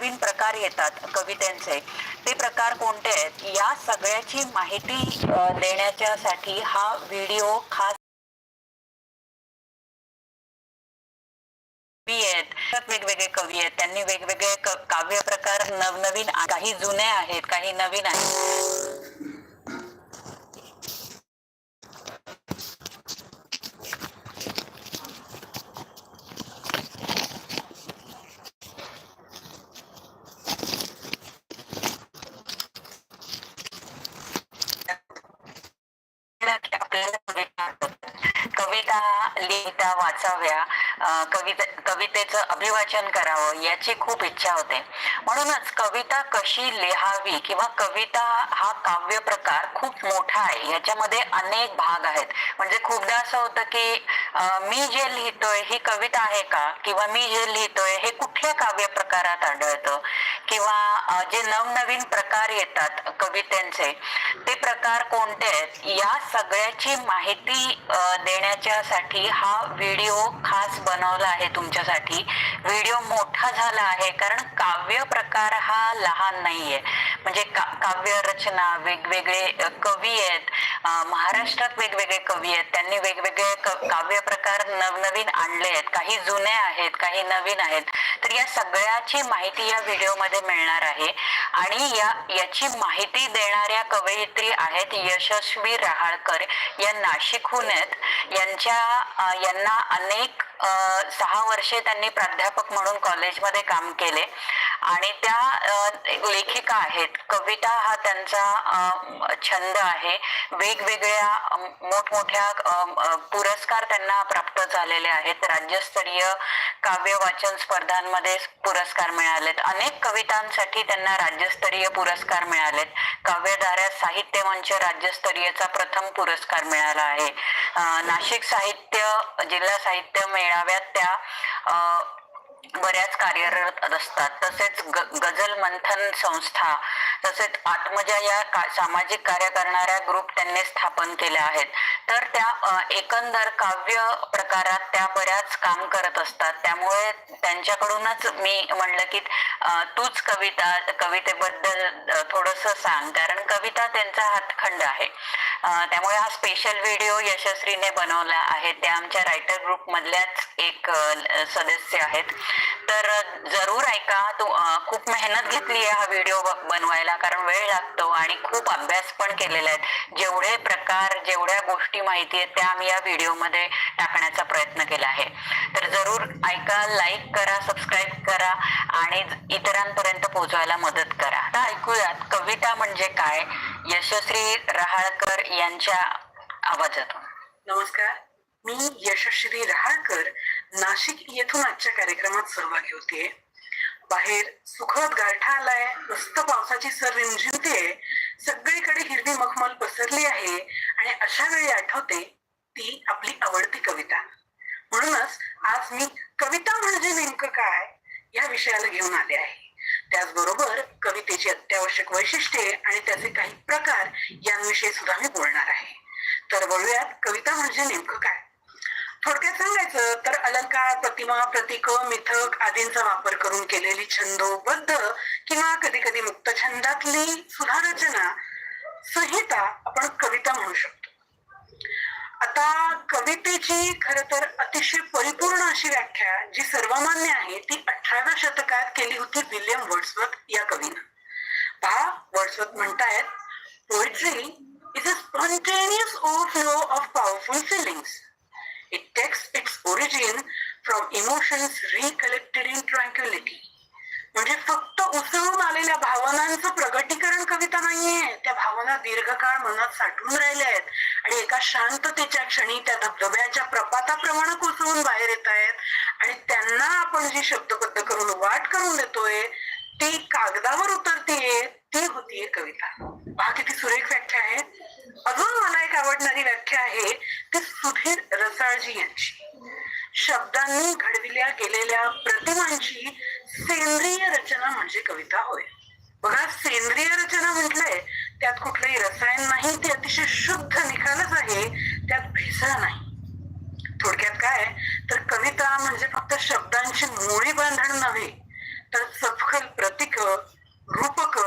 नवीन प्रकार येतात कवितेचे. ते प्रकार कोणते आहेत? या सगळ्याची माहिती देण्याच्या देण्याच्यासाठी हा व्हिडिओ खास कवी आहेत. वेगवेगळे कवी आहेत. त्यांनी वेगवेगळे काव्य प्रकार नवनवीन काही जुने आहेत काही नवीन आहेत आपल्याला कविता आवडतात. कविता लिहिता वाचाव्या अं, कवितेचं अभिवाचन करावं याची खूप इच्छा होते. म्हणूनच कविता कशी लिहावी किंवा कविता हा काव्य प्रकार खूप मोठा आहे. याच्यामध्ये अनेक भाग आहेत. म्हणजे खूपदा असं होतं की मी जे लिहितोय ही कविता आहे का? किंवा मी जे लिहितोय हे कुठल्या काव्य प्रकारात आढळतं? किंवा जे नवनवीन प्रकार येतात कवितेचे ते प्रकार कोणते आहेत? या सगळ्याची माहिती देण्याच्या देण्याच्यासाठी हा व्हिडिओ खास बनवला आहे तुमच्यासाठी. व्हिडिओ मोठा झाला आहे कारण काव्य प्रकार हा लहान नाहीये. म्हणजे का- काव्य रचना वेगवेगळे कवी आहेत. महाराष्ट्रात वेगवेगळे कवी आहेत. त्यांनी वेगवेगळे काव्य वेगवेगळे प्रकार नवनवीन आणले आहेत काही जुने आहेत काही नवीन आहेत तर या सगळ्याची माहिती या व्हिडिओमध्ये मिळणार आहे. आणि या याची माहिती देणाऱ्या कवयित्री आहेत यशस्वी रहाळकर या नाशिकहून आहेत यांच्या यांना अनेक सहा वर्षे त्यांनी प्राध्यापक म्हणून कॉलेजमध्ये काम केले. आणि त्या लेखिका आहेत. कविता हा त्यांचा छंद आहे. वेगवेगळ्या मोठमोठ्या पुरस्कार त्यांना प्राप्त झालेले आहेत. राज्यस्तरीय काव्य वाचन स्पर्धांमध्ये पुरस्कार मिळालेत. अनेक कवितांसाठी त्यांना राज्यस्तरीय पुरस्कार मिळालेत. काव्यधारा साहित्य मंच राज्यस्तरीयचा प्रथम पुरस्कार मिळाला आहे. नाशिक साहित्य जिल्हा साहित्य मेळाव्यात त्या बऱ्याच कार्यरत असतात. तसेच गझल मंथन संस्था तसेच आत्मजा या का- सामाजिक कार्य करणाऱ्या ग्रुप त्यांनी स्थापन केल्या आहेत. तर त्या एकंदर काव्य प्रकारात त्या बऱ्याच काम करत असतात. त्यामुळे त्यांच्याकडूनच मी म्हणलं की तूच कविता कवितेबद्दल थोडस सांग. कारण कविता त्यांचा हातखंड आहे. त्यामुळे हा स्पेशल व्हिडिओ यशस्वीने बनवला आहे. त्या आमच्या रायटर ग्रुप मधल्याच एक सदस्य आहेत. तर जरूर ऐका. तू खूप मेहनत घेतली आहे हा व्हिडिओ बनवायला. कारण वेळ लागतो आणि खूप अभ्यास पण केलेला आहे. जेवढे प्रकार जेवढ्या गोष्टी माहिती आहेत त्या आम्ही या व्हिडिओमध्ये टाकण्याचा प्रयत्न केला आहे. तर जरूर ऐका लाईक करा सबस्क्राईब करा आणि इतरांपर्यंत पोहोचवायला मदत करा. आता ऐकूयात कविता म्हणजे काय? यशस्वी रहाळकर यांच्या आवाजातून. नमस्कार. मी यशस्वी रहाळकर नाशिक येथून आजच्या कार्यक्रमात सहभागी होतीये. बाहेर सुखद गारठा आलाय मस्त पावसाची सर रिमझिमते सगळीकडे हिरवी मखमल पसरली आहे आणि अशा वेळी आठवते ती आपली आवडती कविता. म्हणूनच आज मी कविता म्हणजे नेमकं काय या विषयाला घेऊन आले आहे. त्याचबरोबर कवितेची अत्यावश्यक वैशिष्ट्ये आणि त्याचे काही प्रकार यांविषयी सुद्धा मी बोलणार आहे. तर वळूयात कविता म्हणजे नेमकं काय? थोडक्यात सांगायचं तर अलंकार प्रतिमा प्रतीक मिथक आदींचा वापर करून केलेली छंदोबद्ध किंवा कधी कधी मुक्त छंदातली सुधारचना संहिता आपण कविता म्हणू शकतो. आता कवितेची खर तर अतिशय परिपूर्ण अशी व्याख्या जी सर्वमान्य आहे ती अठराव्या शतकात केली होती विल्यम वर्ड्सवर्थ या कवीनं. पहा वर्ड्सवर्थ म्हणतायत poetry is a spontaneous overflow of powerful feelings It takes its origin from emotions recollected in tranquility. म्हणजे फक्त उसळून आलेल्या भावनांचं प्रगटीकरण कविता नाहीये. त्या भावना दीर्घकाळ मनात साठून राहिल्या आहेत. आणि एका शांततेच्या क्षणी त्या धबधब्याच्या प्रपाताप्रमाणे कोसळून बाहेर येत आहेत. आणि त्यांना आपण जी शब्दबद्ध करून वाट करून देतोय ती कागदावर उतरतीये ती होतीये कविता. पहा किती सुरेख व्याख्या आहे. अजून मला एक आवडणारी व्याख्या आहे ती सुधीर रसाळजी यांची. शब्दांनी घडविल्या गेलेल्या प्रतिमांची सेंद्रिय रचना म्हणजे कविता होय. बघा सेंद्रिय रचना म्हटलंय त्यात कुठलंही रसायन नाही ते अतिशय शुद्ध निकालच आहे त्यात भेसळ नाही. थोडक्यात काय तर कविता म्हणजे फक्त शब्दांची मोळी बांधण नव्हे तर सफल प्रतीक रूपक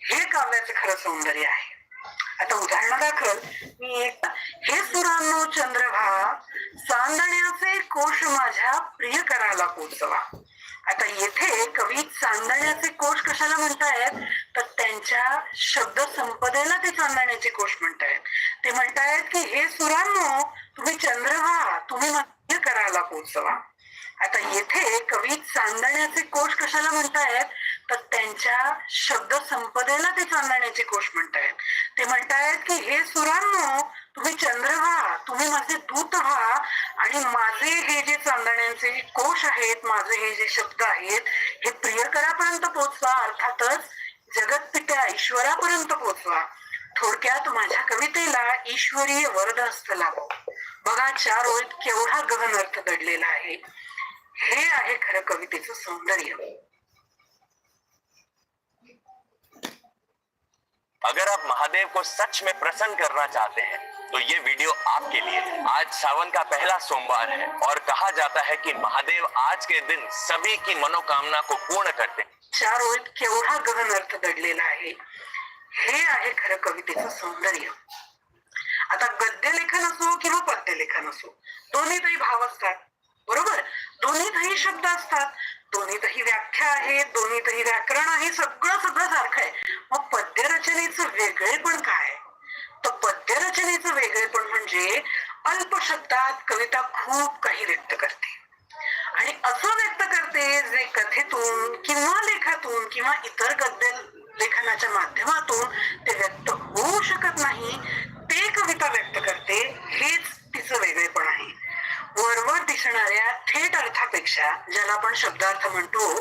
हे काव्याचं खरं सौंदर्य आहे. आता उदाहरणादाखल मी एक हे सुरांनो चंद्रभा चांदण्याचे कोश माझ्या प्रिय करायला पोचवा. आता येथे कवी चांदण्याचे कोश कशाला म्हणतायत? तर त्यांच्या शब्द संपदेला ते चांदण्याचे कोश म्हणतायत. ते म्हणतायत की हे सुरांनो तुम्ही चंद्रभा तुम्ही मध्य करायला पोचवा. आता येथे कवी चांदण्याचे कोश कशाला म्हणतायत? तर त्यांच्या शब्द संपदेला ते चांदण्याची कोश म्हणतायत. ते म्हणतायत की हे सुरांनो तुम्ही चंद्र व्हा तुम्ही माझे दूत व्हा आणि माझे हे जे चांदण्यांचे कोश आहेत माझे हे जे शब्द आहेत हे प्रियकरापर्यंत पोचवा अर्थातच जगतपित्या ईश्वरापर्यंत पोचवा थोडक्यात माझ्या कवितेला ईश्वरीय वरद हस्त लाभो बघा चार ओळीत केवढा गहन अर्थ दडलेला आहे. हे आहे खरं कवितेचं सौंदर्य. अगर आप महादेव को सच में प्रसन्न करना चाहते हैं तो ये वीडियो आपके लिए है। आज सावन का पहला सोमवार है और कहा जाता है कि महादेव आज के दिन सभी की मनोकामना को पूर्ण करते हैं। चार ओळीत केवढा गहन अर्थ दडलेला आहे हे आहे खरं कवितेचं सौंदर्य। आता गद्य लेखन असो किंवा पद्य लेखन असो, दोन्हीतही भाव असतात, बरोबर? दोन्हीतही शब्द असतात. दोन्हीतही व्याख्या आहे दोन्हीतही व्याकरण आहे सगळं सगळं सारखं आहे. मग पद्यरचनेचं वेगळेपण काय? तर पद्यरचनेचं वेगळेपण म्हणजे अल्प शब्दात कविता खूप काही व्यक्त करते. आणि असं व्यक्त करते जे कथेतून किंवा लेखातून किंवा इतर गद्य लेखनाच्या माध्यमातून ते व्यक्त होऊ शकत नाही ते कविता व्यक्त करते हेच तिचं वेगळेपण आहे. वरवर दिसणाऱ्या थेट अर्थापेक्षा ज्याला आपण शब्दार्थ म्हणतो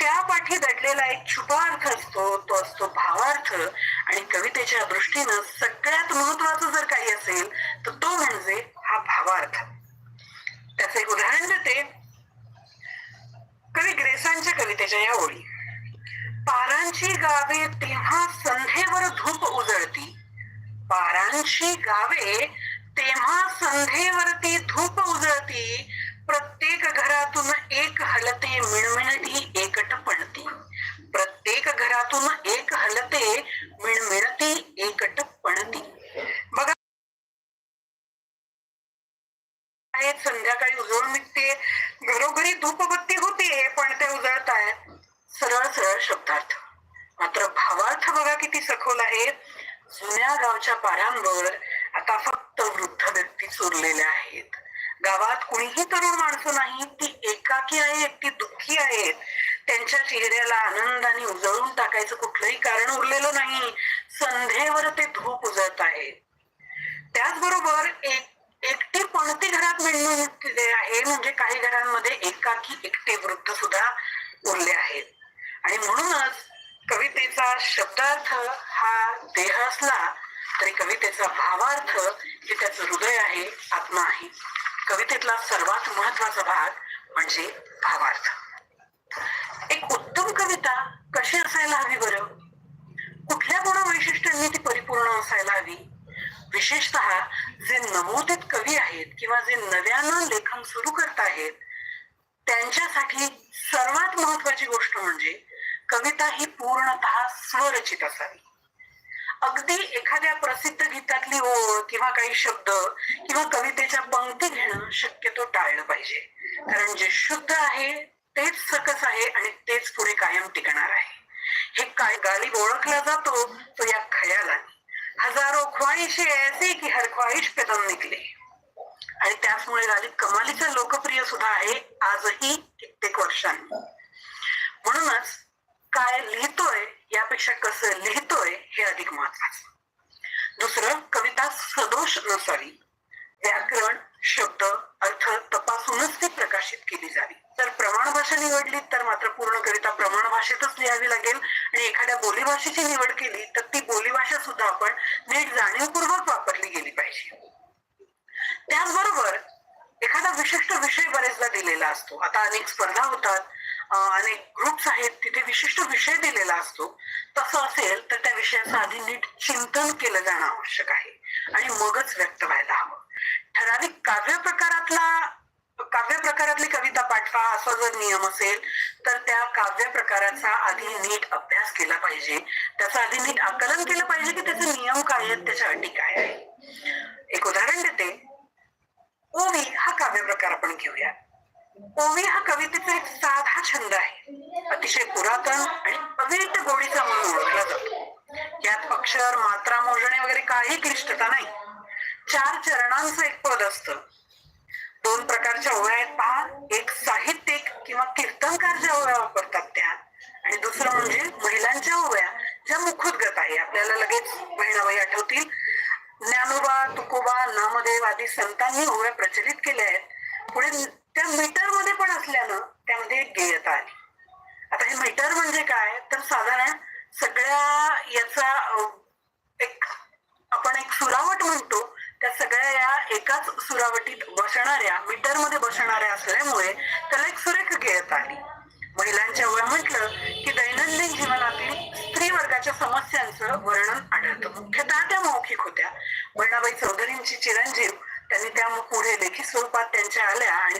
त्या पाठी दडलेला एक छुपा अर्थ असतो तो असतो भावार्थ. आणि कवितेच्या दृष्टीनं सगळ्यात महत्वाचं जर काही असेल तर तो म्हणजे हा भावार्थ. त्याचं एक उदाहरण देते. कवी ग्रेसांच्या कवितेच्या या ओळी. पारांची गावे तेव्हा संध्येवर धूप उजळती. पारांची गावे तेव्हा संध्येवरती धूप उजळती प्रत्येक घरातून एक हलते मिणमिणती एकट पडती. प्रत्येक घरातून एक हलते मिणमिणती एकट पडती. बघा. आहेत संध्याकाळी उजळ निघते. घरोघरी धूपबत्ती होते पण ते उजळत आहेत सरळ सरळ शब्दार्थ. मात्र भावार्थ बघा किती सखोल आहे. जुन्या गावच्या पारांवर आता फक्त वृद्ध व्यक्ती चोरलेल्या आहेत. गावात कुणीही तरुण माणसं नाही ती एकाकी आहेत ती दुःखी आहेत त्यांच्या चेहऱ्याला आनंदाने उजळून टाकायचं कुठलंही कारण उरलेलं नाही. संध्येवर ते धूप उजळत आहे. त्याचबरोबर एक एकटी पणती घरात मिळून आहे? म्हणजे काही घरांमध्ये एकाकी एकटे वृद्ध सुद्धा उरले आहेत. आणि म्हणूनच कवितेचा शब्दार्थ हा देह असला तरी कवितेचा भावार्थ हे त्याचं हृदय आहे आत्मा आहे. कवितेतला सर्वात महत्त्वाचा भाग म्हणजे भावार्थ. एक उत्तम कविता कशी असायला हवी बरं? कुठल्या गुण वैशिष्ट्यांनी ती परिपूर्ण असायला हवी? विशेषतः जे नवोदित कवी आहेत किंवा जे नव्यानं लेखन सुरू करत आहेत त्यांच्यासाठी सर्वात महत्वाची गोष्ट म्हणजे कविता ही पूर्णतः स्वरचित असावी. अगदी एखाद्या प्रसिद्ध गीतातली ओळ किंवा काही शब्द किंवा कवितेच्या पंक्ती घेणं शक्यतो टाळलं पाहिजे. कारण जे शुद्ध आहे तेच सकस आहे आणि तेच पुढे कायम टिकणार आहे. हे काय गालिब ओळखला जातो तो या खयालाने. हजारो ख्वाहिशे ऐसे की हर ख्वाहिश पेदम निघले. आणि त्याचमुळे गालिब कमालीचं लोकप्रिय सुद्धा आहे आजही कित्येक वर्षांनी. म्हणूनच काय लिहितोय यापेक्षा कसं लिहितोय हे अधिक महत्वाचं. दुसरं कविता सदोष नसावी. व्याकरण शब्द अर्थ तपासूनच ती प्रकाशित केली जावी. जर प्रमाण भाषा निवडली तर मात्र पूर्ण कविता प्रमाण भाषेतच लिहावी लागेल. आणि एखाद्या बोलीभाषेची निवड केली तर ती बोलीभाषा सुद्धा आपण नीट जाणीवपूर्वक वापरली गेली पाहिजे. त्याचबरोबर एखादा विशिष्ट विषय बरेचदा दिलेला असतो. आता अनेक स्पर्धा होतात. अनेक ग्रुप्स आहेत तिथे विशिष्ट विषय दिलेला असतो. तसं असेल तर त्या विषयाचं आधी नीट चिंतन केलं जाणं आवश्यक आहे आणि मगच व्यक्त व्हायला हवं. ठराविक काव्य प्रकारातला काव्य प्रकारातली कविता पाठवा असा जर नियम असेल तर त्या काव्य प्रकाराचा आधी नीट अभ्यास केला पाहिजे. त्याचं आधी नीट आकलन केलं पाहिजे की त्याचे नियम काय आहेत त्याच्या अटी काय आहे एक उदाहरण देते. ओवी हा काव्य प्रकार आपण घेऊया ओवी हा कवितेचा एक साधा छंद आहे. अतिशय पुरातन आणि अवैध गोडीचा म्हणून ओळखला जातो. यात अक्षर मात्रा मोजणे वगैरे काही क्लिष्टता नाही. चार चरणांचं एक पद असत. दोन प्रकारच्या ओव्या आहेत पहा. एक साहित्यिक किंवा कीर्तनकार ज्या ओव्या वापरतात त्या. आणि दुसरं म्हणजे महिलांच्या ओव्या ज्या मुखोद्गत आहे. आपल्याला लगेच बहिणाबाई आठवतील. ज्ञानोबा तुकोबा नामदेव आदी संतांनी ओव्या प्रचलित केल्या आहेत. पुढे त्या मीटरमध्ये पण असल्यानं त्यामध्ये एक गेयता आली आता हे मीटर म्हणजे काय तर साधारण सगळ्या याचा अं, एक आपण एक सुरावट म्हणतो त्या सगळ्या या एकाच सुरावटीत बसणाऱ्या मीटरमध्ये बसणाऱ्या असल्यामुळे त्याला एक सुरेख गेयत आली. महिलांच्या वय म्हटलं की दैनंदिन जीवनातील स्त्री वर्गाच्या समस्यांचं वर्णन आढळतं. मुख्यतः त्या मौखिक होत्या. बहिणाबाई चौधरींची चिरंजीव त्यांनी त्या पुढे लेखी स्वरूपात त्यांच्या आल्या आणि